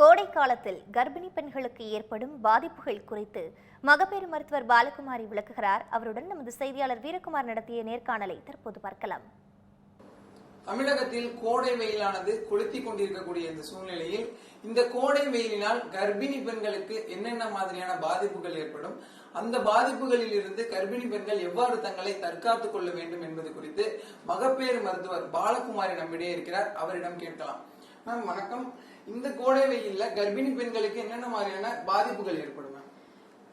கோடை காலத்தில் கர்ப்பிணி பெண்களுக்கு ஏற்படும் பாதிப்புகள் குறித்து மகப்பேறு மருத்துவர் பாலகுமாரி விளக்குகிறார். அவருடன் நமது செய்தியாளர் வீரகுமார் நடத்திய நேர்காணலை தற்போது பார்க்கலாம். தமிழகத்தில் கோடை வெயிலானது கொளுத்திக் கொண்டிருக்கக்கூடிய இந்த சூழ்நிலையில் இந்த கோடை வெயிலினால் கர்ப்பிணி பெண்களுக்கு என்னென்ன மாதிரியான பாதிப்புகள் ஏற்படும்? அந்த பாதிப்புகளில் இருந்து கர்ப்பிணி பெண்கள் எவ்வாறு தங்களை தற்காத்துக் கொள்ள வேண்டும் என்பது குறித்து மகப்பேறு மருத்துவர் பாலகுமாரி நம்மிடையே இருக்கிறார் அவரிடம் கேட்கலாம். மேம் வணக்கம். இந்த கோடை வெயில்ல கர்ப்பிணி பெண்களுக்கு என்னென்ன மாதிரியான பாதிப்புகள் ஏற்படும்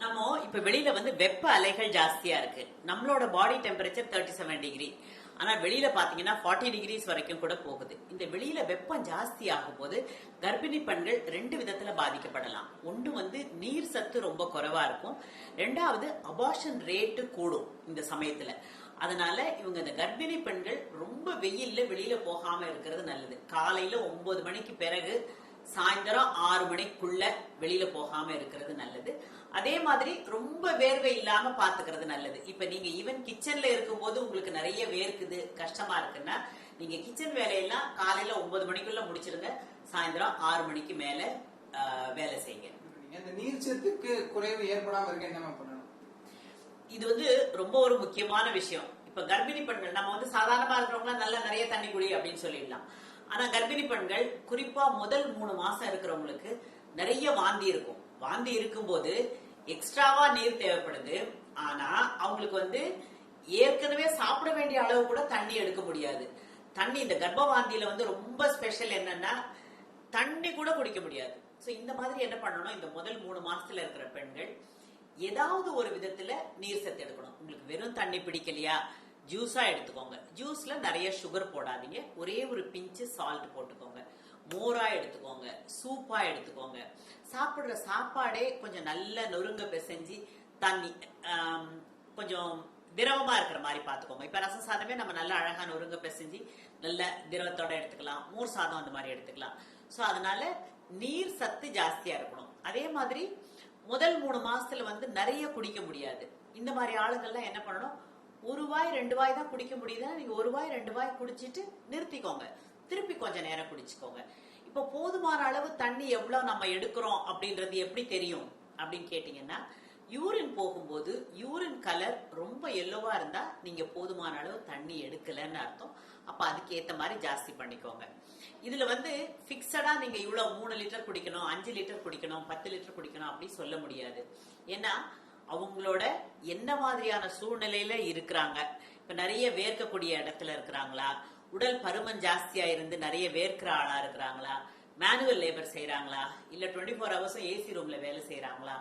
நம்ம இப்ப வெளியில வந்து வெப்ப அலைகள் ஜாஸ்தியா இருக்கு. நம்மளோட body temperature thirty seven degree ஆனா வெளியில பாத்தீங்கன்னா ஃபார்ட்டி டிகிரிஸ் வரைக்கும் கூட போகுது. இந்த வெளியில வெப்பம் ஜாஸ்தி ஆகும் போது கர்ப்பிணி பெண்கள் ரெண்டு விதத்துல பாதிக்கப்படலாம். ஒன்று வந்து நீர் சத்து ரொம்ப குறைவா இருக்கும். ரெண்டாவது அபார்ஷன் ரேட்டு கூடும் இந்த சமயத்துல. அதனால இவங்க இந்த கர்ப்பிணி பெண்கள் ரொம்ப வெயில்ல வெளியில போகாம இருக்கிறது நல்லது. காலையில ஒன்பது மணிக்கு பிறகு சாயந்தரம் ஆறு மணிக்குள்ள வெளியில போகாம இருக்கிறது நல்லது. அதே மாதிரி ரொம்ப வேர்வை இல்லாம பாத்துக்கிறது நல்லது. இப்ப நீங்க ஈவன் கிச்சன்ல இருக்கும்போது உங்களுக்கு நிறைய வேர்க்குது கஷ்டமா இருக்குன்னா நீங்க கிச்சன் வேலையெல்லாம் காலையில ஒன்பது மணிக்குள்ள முடிச்சிருங்க. சாயந்தரம் ஆறு மணிக்கு மேல வேலை செய்யுங்க. இந்த நீர்ச்சத்துக்கு குறைவு ஏற்படாம இருக்க என்ன பண்ணணும்? இது வந்து ரொம்ப ஒரு முக்கியமான விஷயம். இப்ப கர்ப்பிணி பெண்கள் நம்ம வந்து சாதாரணமா இருக்கிறவங்க நல்லா நிறைய தண்ணி குடி அப்படின்னு சொல்லிடலாம். ஆனா கர்ப்பிணி பெண்கள் குறிப்பா முதல் மூணு மாசம் இருக்கிறவங்களுக்கு நிறைய வாந்தி இருக்கும். வாந்தி இருக்கும்போது எக்ஸ்ட்ராவா நீர் தேவைப்படுது. ஆனா அவங்களுக்கு வந்து ஏற்கனவே சாப்பிட வேண்டிய அளவு கூட தண்ணி எடுக்க முடியாது. தண்ணி இந்த கர்ப்பவாந்தியில வந்து ரொம்ப ஸ்பெஷல் என்னன்னா தண்ணி கூட குடிக்க முடியாது. ஸோ இந்த மாதிரி என்ன பண்ணணும்? இந்த முதல் மூணு மாசத்துல இருக்கிற பெண்கள் ஏதாவது ஒரு விதத்துல நீர் சத்து எடுக்கணும். உங்களுக்கு வெறும் தண்ணி பிடிக்கலையா? ஜூஸாக எடுத்துக்கோங்க. ஜூஸில் நிறைய சுகர் போடாதீங்க. ஒரே ஒரு பிஞ்சு சால்ட் போட்டுக்கோங்க. மோராக எடுத்துக்கோங்க. சூப்பாக எடுத்துக்கோங்க. சாப்பிட்ற சாப்பாடே கொஞ்சம் நல்ல நொறுங்க பிசைஞ்சு தண்ணி கொஞ்சம் திரவமா இருக்கிற மாதிரி பார்த்துக்கோங்க. இப்போ ரசம் சாதமே நம்ம நல்ல அழகாக நொறுங்க பிசைஞ்சு நல்ல திரவத்தோட எடுத்துக்கலாம். மோர் சாதம் அந்த மாதிரி எடுத்துக்கலாம். ஸோ அதனால நீர் சத்து ஜாஸ்தியாக இருக்கணும். அதே மாதிரி முதல் மூணு மாசத்துல வந்து நிறைய குடிக்க முடியாது. இந்த மாதிரி ஆளுங்கள்லாம் என்ன பண்ணணும்? ஒரு வாய் ரெண்டு வாய் தான் குடிக்க முடியுதுன்னா நீங்க ஒரு வாய் ரெண்டு வாய் குடிச்சிட்டு நிறுத்திக்கோங்க. திருப்பி கொஞ்ச நேரம் குடிச்சுக்கோங்க. இப்போ போதுமான அளவு தண்ணி எவ்வளவு நம்ம எடுக்கிறோம் அப்படின்றது எப்படி தெரியும் அப்படின்னு கேட்டீங்கன்னா யூரின் போகும்போது யூரின் கலர் ரொம்ப எல்லோவா இருந்தா நீங்க போதுமான அளவு தண்ணி எடுக்கலன்னு அர்த்தம். அப்ப அதுக்கு ஏத்த மாதிரி ஜாஸ்தி பண்ணிக்கோங்க. இதுல வந்து பிக்சடா நீங்க இவ்வளவு மூணு லிட்டர் குடிக்கணும் அஞ்சு லிட்டர் குடிக்கணும் பத்து லிட்டர் குடிக்கணும் அப்படின்னு சொல்ல முடியாது. ஏன்னா அவங்களோட என்ன மாதிரியான சூழ்நிலையில இருக்கிறாங்க? இப்ப நிறைய வேர்க்கக்கூடிய இடத்துல இருக்கிறாங்களா? உடல் பருமன் ஜாஸ்தியா இருந்து நிறைய வேர்க்கிற ஆளா இருக்கிறாங்களா? மேனுவல் லேபர் செய்யறாங்களா இல்ல டுவெண்ட்டி ஃபோர் ஹவர்ஸும் ஏசி ரூம்ல வேலை செய்யறாங்களா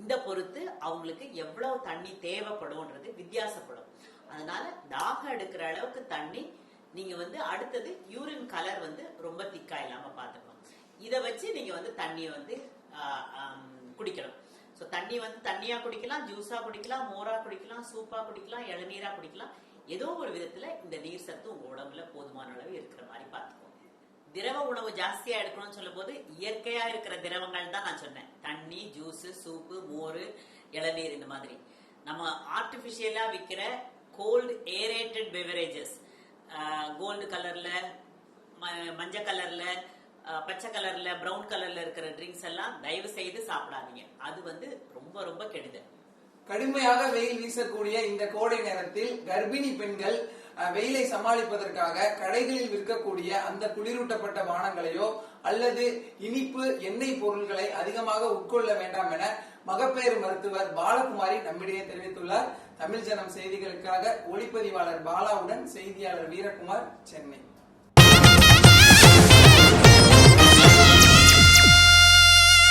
இந்த பொறுத்து அவங்களுக்கு எவ்வளவு தண்ணி தேவைப்படும்ன்றது வித்தியாசப்படும். அதனால தாகம் எடுக்கிற அளவுக்கு தண்ணி நீங்க வந்து அடுத்தது யூரின் கலர் வந்து ரொம்ப திக்கா இல்லாம பாத்துக்கணும் இதை வச்சு நீங்க வந்து தண்ணியை வந்து குடிக்கணும். ஸோ தண்ணி வந்து தண்ணியா குடிக்கலாம் ஜூஸா குடிக்கலாம் மோரா குடிக்கலாம் சூப்பா குடிக்கலாம் இளநீரா குடிக்கலாம். ஏதோ ஒரு விதத்துல இந்த நீர் சத்து உங்க உடம்புல போதுமான அளவு இருக்கிற மாதிரி பாத்துக்கோங்க திரவ உணவு ஜாஸ்தியா எடுக்கணும்னு சொல்லும் போது இயற்கையா இருக்கிற திரவங்கள் தான் நான் சொன்னேன். தண்ணி ஜூஸ் சூப்பு மோர் இளநீர் இந்த மாதிரி. நம்ம ஆர்டிபிஷியலா விற்கிற கோல்டு ஏரேட்டட் பெவரேஜஸ் கோல்டு கலர்ல மஞ்சள் கலர்ல பச்சை கலர்ல ப்ரௌன் கலர்ல இருக்கிற ட்ரிங்க்ஸ் எல்லாம் தயவு செய்து சாப்பிடாதீங்க. அது வந்து ரொம்ப ரொம்ப கெடுதல் கடுமையாக வெயில் வீசக்கூடிய இந்த கோடை நேரத்தில் கர்ப்பிணி பெண்கள் வெயிலை சமாளிப்பதற்காக கடைகளில் விற்கக்கூடிய அந்த குளிரூட்டப்பட்ட பானங்களையோ அல்லது இனிப்பு எண்ணெய் பொருட்களை அதிகமாக உட்கொள்ள வேண்டாம் என மகப்பேறு மருத்துவர் பாலகுமாரி நம்மிடையே தெரிவித்துள்ளார். தமிழ் ஜனம் செய்திகளுக்காக ஒளிப்பதிவாளர் பாலாவுடன் செய்தியாளர் வீரகுமார் சென்னை.